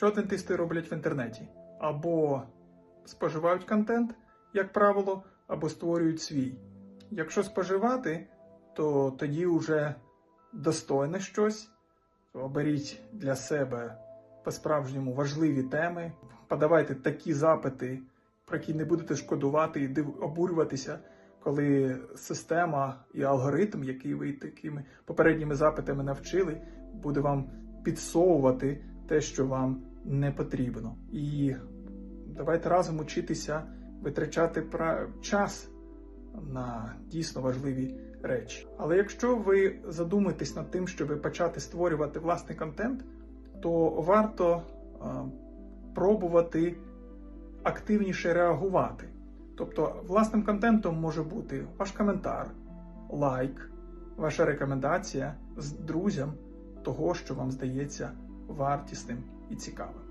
Що дентисти роблять в інтернеті? Або споживають контент, як правило, або створюють свій. Якщо споживати, то тоді вже достойне щось. Оберіть для себе по-справжньому важливі теми, подавайте такі запити, про які не будете шкодувати і обурюватися, коли система і алгоритм, який ви такими попередніми запитами навчили, буде вам підсовувати те, що вам не потрібно. І давайте разом учитися витрачати час на дійсно важливі речі. Але якщо ви задумаєтесь над тим, щоб почати створювати власний контент, то варто е, пробувати активніше реагувати. Тобто, власним контентом може бути ваш коментар, лайк, ваша рекомендація з друзям того, що вам здається вартісним і цікавим.